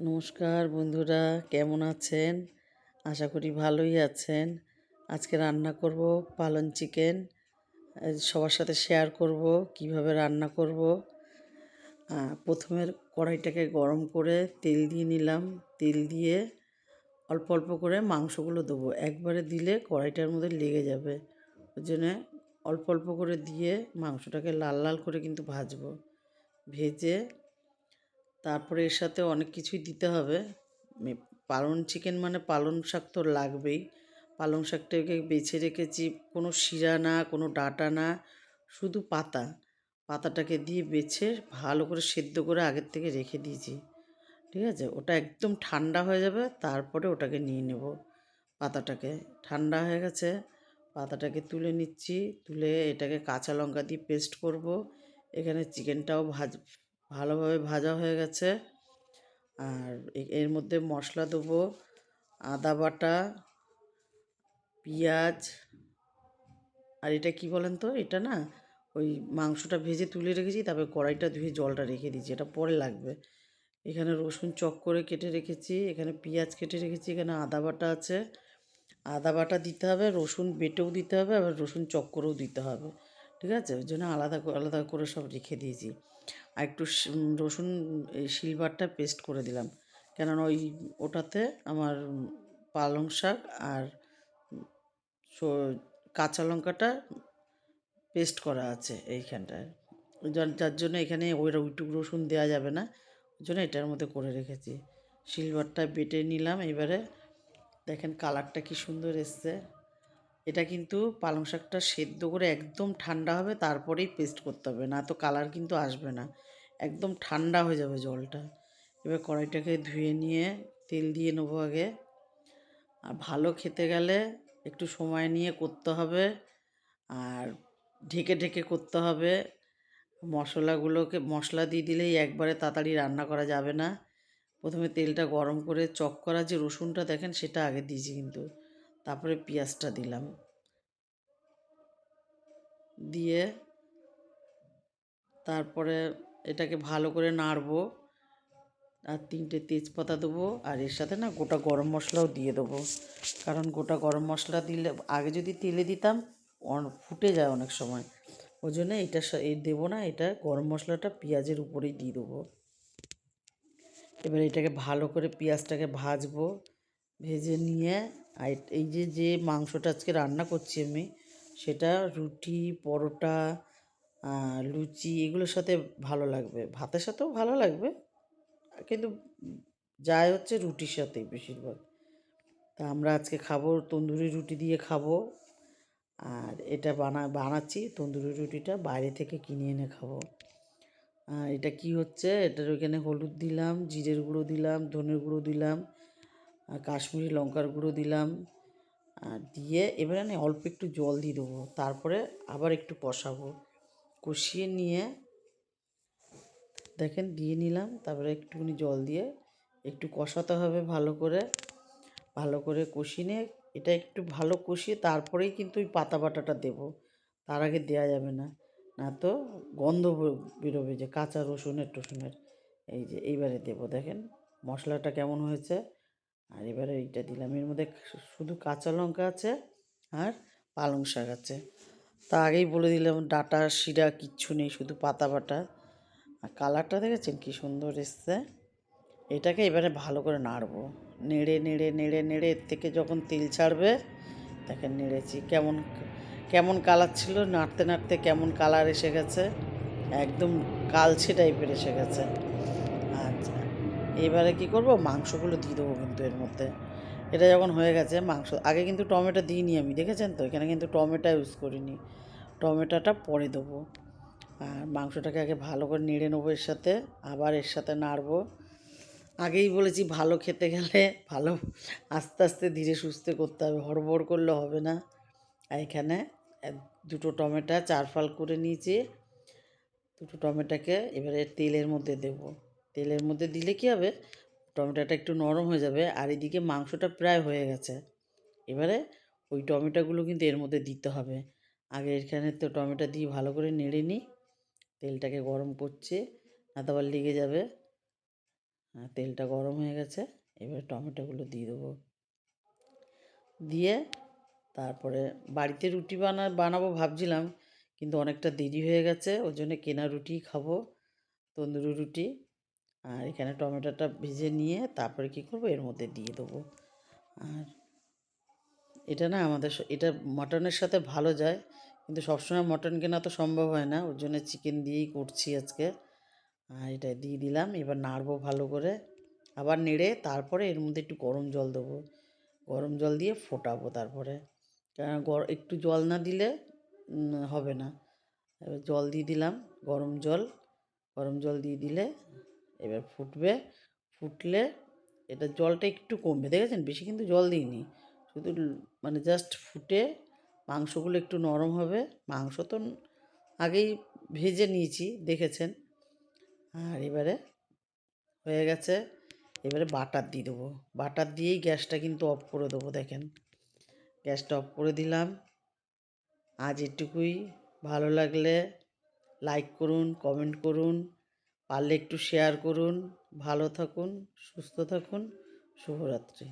নমস্কার বন্ধুরা, কেমন আছেন? আশা করি ভালোই আছেন। আজকে রান্না করব পালন চিকেন। সবার সাথে শেয়ার করব, কীভাবে রান্না করব। প্রথমে কড়াইটাকে গরম করে তেল দিয়ে নিলাম। তেল দিয়ে অল্প অল্প করে মাংসগুলো দেবো। একবারে দিলে কড়াইটার মধ্যে লেগে যাবে। ওই জন্যে অল্প অল্প করে দিয়ে মাংসটাকে লাল লাল করে কিন্তু ভাজবো। ভেজে তারপরে এর সাথে অনেক কিছুই দিতে হবে। পালং চিকেন মানে পালং শাক তো লাগবেই। পালং শাকটাকে বেছে রেখেছি, কোনো শিরা না, কোনো ডাঁটা না, শুধু পাতা। পাতাটাকে দিয়ে বেছে ভালো করে সেদ্ধ করে আগের থেকে রেখে দিয়েছি। ঠিক আছে? ওটা একদম ঠান্ডা হয়ে যাবে, তারপরে ওটাকে নিয়ে নেব পাতাটাকে। ঠান্ডা হয়ে গেছে, পাতাটাকে তুলে নিচ্ছি, তুলে এটাকে কাঁচা লঙ্কা দিয়ে পেস্ট করব। এখানে চিকেনটাও ভাজ ভালোভাবে ভাজা হয়ে গেছে। আর এর মধ্যে মশলা দেবো আদা বাটা, পেঁয়াজ, আর এটা কি বলেন তো? এটা না, ওই মাংসটা ভেজে তুলে রেখেছি, তারপরে কড়াইটা ধুয়ে জলটা রেখে দিয়েছি, এটা পরে লাগবে। এখানে রসুন চক করে কেটে রেখেছি, এখানে পেঁয়াজ কেটে রেখেছি, এখানে আদা বাটা আছে। আদা বাটা দিতে হবে, রসুন বেটেও দিতে হবে, আবার রসুন চক করেও দিতে হবে। ঠিক আছে? ওই জন্য আলাদা আলাদা করে সব রেখে দিয়েছি। আর একটু রসুন শিলবারটা পেস্ট করে দিলাম। কেননা ওই ওটাতে আমার পালং শাক আর কাঁচা লঙ্কাটা পেস্ট করা আছে এইখানটায়। যার জন্য এখানে ওই ওইটুকু রসুন দেওয়া যাবে না। ওই জন্য এটার মধ্যে করে রেখেছি। সিলভারটা বেটে নিলাম এবারে। দেখেন কালারটা কি সুন্দর এসছে। এটা কিন্তু পালং শাকটা সেদ্ধ করে একদম ঠান্ডা হবে, তারপরেই পেস্ট করতে হবে। না তো কালার কিন্তু আসবে না। একদম ঠান্ডা হয়ে যাবে জলটা। এবার কড়াইটাকে ধুয়ে নিয়ে তেল দিয়ে নেব আগে। আর ভালো খেতে গেলে একটু সময় নিয়ে করতে হবে। আর ঢেকে ঢেকে করতে হবে। মশলাগুলোকে, মশলা দিয়ে দিলেই একবারে তাড়াতাড়ি রান্না করা যাবে না। প্রথমে তেলটা গরম করে চক করা যে রসুনটা দেখেন, সেটা আগে দিয়েছি কিন্তু। তারপরে পেঁয়াজটা দিলাম। দিয়ে তারপরে এটাকে ভালো করে নাড়বো আর তিনটে তেজপাতা দেবো আর এর সাথে না গোটা গরম মশলাও দিয়ে দেবো। কারণ গোটা গরম মশলা দিলে, আগে যদি তেলে দিতাম ফুটে যায় অনেক সময়। ওই জন্য এটা এই দেবো না, এটা গরম মশলাটা পেঁয়াজের উপরেই দিয়ে দেবো। এবার এটাকে ভালো করে পেঁয়াজটাকে ভাজবো, ভেজে নিয়ে, আর এই যে যে মাংসটা আজকে রান্না করছি আমি সেটা রুটি, পরোটা লুচি এগুলোর সাথে ভালো লাগবে। ভাতের সাথেও ভালো লাগবে, কিন্তু যায় হচ্ছে রুটির সাথেই বেশিরভাগ। তা আমরা আজকে খাব তন্দুরি রুটি দিয়ে খাব, আর এটা বানা, বানাচ্ছি তন্দুরি রুটিটা বাইরে থেকে কিনে এনে খাব। আর এটা কি হচ্ছে? এটার ওইখানে হলুদ দিলাম, জিরের গুঁড়ো দিলাম, ধনের গুঁড়ো দিলাম কাশ্মীরি লঙ্কার গুঁড়ো দিলাম আর দিয়ে এবারে না অল্প একটু জল দিয়ে দেবো। তারপরে আবার একটু কষাবো। কষিয়ে নিয়ে দেখেন দিয়ে নিলাম। তারপরে একটুখানি জল দিয়ে একটু কষাতে হবে ভালো করে। ভালো করে কষিয়ে নিয়ে এটা একটু ভালো কষিয়ে তারপরেই কিন্তু ওই পাতা বাটাটা দেবো। তার আগে দেওয়া যাবে না। না তো গন্ধ বেরোবে যে কাঁচা রসুনের টসুনের এই যে এইবারে দেবো। দেখেন মশলাটা কেমন হয়েছে। আর এবারে এইটা দিলাম। এর মধ্যে শুধু কাঁচা লঙ্কা আছে আর পালং শাক আছে। তা আগেই বলে দিলাম, ডাটা, শিরা কিচ্ছু নেই, শুধু পাতা বাটা। আর কালারটা দেখেছেন কি সুন্দর এসছে? এটাকে এবারে ভালো করে নাড়বো। নেড়ে নেড়ে নেড়ে নেড়ে এর থেকে যখন তেল ছাড়বে, তাকে নেড়েছি। কেমন কেমন কালার ছিল? নাড়তে নাড়তে কেমন কালার এসে গেছে? একদম কালছে টাইপের এসে গেছে। এবারে কি করব? মাংসগুলো দিয়ে দেবো কিন্তু এর মধ্যে। এটা যখন হয়ে গেছে, মাংস, আগে কিন্তু টমেটো দিইনি আমি, দেখেছেন তো? এখানে কিন্তু টমেটো ইউজ করিনি। টমেটোটা পরে দেবো। আর মাংসটাকে আগে ভালো করে নেড়ে নেব এর সাথে, আবার এর সাথে নাড়বো। আগেই বলেছি, ভালো খেতে গেলে ভালো, আস্তে আস্তে ধীরে সুস্থে করতে হবে, হড়বড় করলে হবে না। এখানে দুটো টমেটো চার ফাল করে নিয়েছি। দুটো টমেটোকে এবারে তেলের মধ্যে দেব। তেলের মধ্যে দিলে কি হবে? টমেটোটা একটু নরম হয়ে যাবে আর এদিকে মাংসটা প্রায় হয়ে গেছে। এবারে ওই টমেটোগুলো কিন্তু এর মধ্যে দিতে হবে। আগে এখানে তো টমেটো দিয়ে ভালো করে নেড়ে নিই। তেলটাকে গরম করছে আবার লেগে যাবে। হ্যাঁ তেলটা গরম হয়ে গেছে, এবার টমেটোগুলো দিয়ে দেবো। দিয়ে তারপরে বাড়িতে রুটি বানা, বানাবো ভাবছিলাম, কিন্তু অনেকটা দেরি হয়ে গেছে ওর জন্য কেনা রুটি খাব, তন্দুরি রুটি। আর এখানে টমেটোটা ভেজে নিয়ে তারপরে কী করব? এর মধ্যে দিয়ে দেবো। আর এটা না আমাদের এটা মটনের সাথে ভালো যায়। কিন্তু সবসময় মটন কেনা তো সম্ভব হয় না। ওর জন্য চিকেন দিয়েই করছি আজকে। আর এটা দিয়ে দিলাম। এবার নাড়বো ভালো করে। আবার নেড়ে তারপরে এর মধ্যে একটু গরম জল দেবো। গরম জল দিয়ে ফোটাবো তারপরে। কারণ একটু জল না দিলে হবে না। এবার জল দিয়ে দিলাম। গরম জল। গরম জল দিয়ে দিলে এবার ফুটবে, ফুটলে এটা জলটা একটু কমবে। দেখেছেন? বেশি কিন্তু জল দিইনি। শুধু মানে জাস্ট ফুটে মাংসগুলো একটু নরম হবে। মাংস তো আগেই ভেজে নিয়েছি, দেখেছেন? আর এবারে হয়ে গেছে, এবারে বাটার দিয়ে দেবো। বাটার দিয়েই গ্যাসটা কিন্তু অফ করে দেবো, দেখেন। গ্যাসটা অফ করে দিলাম। আজ এটুকুই। ভালো লাগলে লাইক করুন, কমেন্ট করুন। পারলে একটু শেয়ার করুন ভালো থাকুন সুস্থ থাকুন শুভরাত্রি।